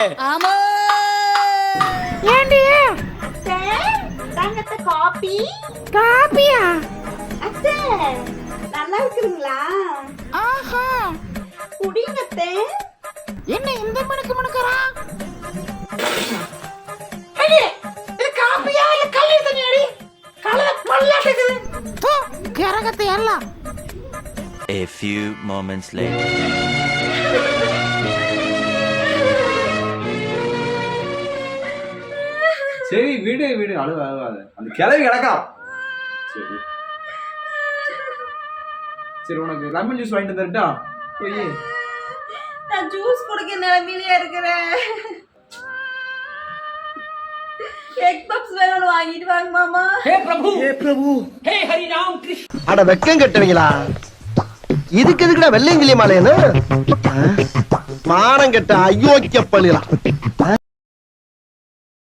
ஆமா. ஏண்டி காபி. காப்பியா அத்தை நல்லா இருக்குதுங்களா? ஆஹா. குடிங்க அத்தை. என்ன இந்த மணிக்கு மணக்கறா? இது காப்பியா இல்ல கல்லி தண்ணி அடி? கலல பல்லாட்டுக்குது தூ கரகத்தை எல்லாம். A few moments later. சரி வீடு வீடு. அழுவ அழுவாத. அந்த கிளவி கிடக்காம். சரி. சரி உனக்கு லெமன் ஜூஸ் வாங்கிட்டு வந்துட்டா போய் நான் ஜூஸ் குடிக்க நிலைமையிலே இருக்கிறேன். எக் பப்ஸ் வேணும் வாங்கிட்டு வாங்க மாமா. ஹே பிரபு. ஹே பிரபு. ஹே ஹரி ராம் கிருஷ்ண. அட வெக்கம் கட்டுவீங்களா? இதுக்கு எதுக்குடா வெள்ளையங்கிலி மாலையன்னு மானம் கட்ட அயோக்கிய பள்ளிலாம்